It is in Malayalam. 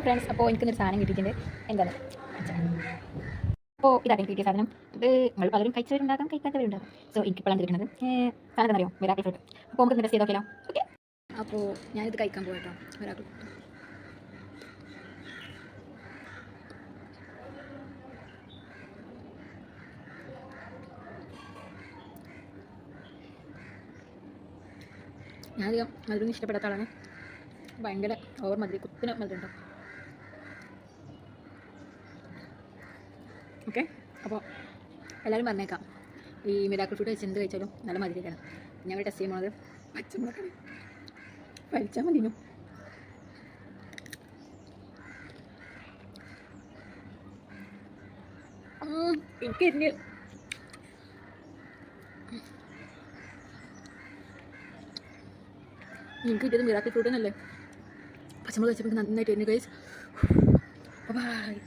അപ്പോൾ ഫ്രണ്ട്സ് അപ്പോൾ എനിക്കൊന്നൊരു സാധനം കിട്ടിയിട്ടുണ്ട്. എന്താണ് അപ്പോൾ എനിക്ക് കിട്ടിയ സാധനം. ഇത് നമ്മൾ പലരും കഴിച്ചവരുണ്ടാകാം കഴിക്കാത്തവരുണ്ടാകും. സോ എനിക്കിപ്പോഴാണ് കിട്ടുന്നത് സാധനം അറിയോ മിറാക്കിൾ ഫ്രൂട്ട് അപ്പോൾ നമുക്ക് ടെസ്റ്റ് ചെയ്ത് ഓക്കെ അപ്പോൾ ഞാനിത് കഴിക്കാൻ പോകട്ടോ മിറാക്കിൾ ഫ്രൂട്ട് ഞാനധികം മധുരം ഇഷ്ടപ്പെടാത്ത ആളാണ്. ഭയങ്കര ഓവർ മധുരം കുത്തിന് മധുരം ഉണ്ടോ? ഓക്കെ. അപ്പോൾ എല്ലാവരും പറഞ്ഞേക്കാം ഈ മിരാക്കിൾ ഫുഡ് വെച്ച് എന്ത് കഴിച്ചാലും നല്ല മധുരമാണ് ഞങ്ങൾ ടെസ്റ്റ് ചെയ്യുമ്പോൾ അത് പച്ചമുളകാണ് വലിച്ചാൽ മതിനു എനിക്ക് എനിക്ക് കിട്ടിയത് മിറാക്കിൾ ഫ്രൂട്ട് പച്ചമുളക് വെച്ചപ്പോൾ നന്നായിട്ട് എന്നെ കഴിച്ച് ബൈ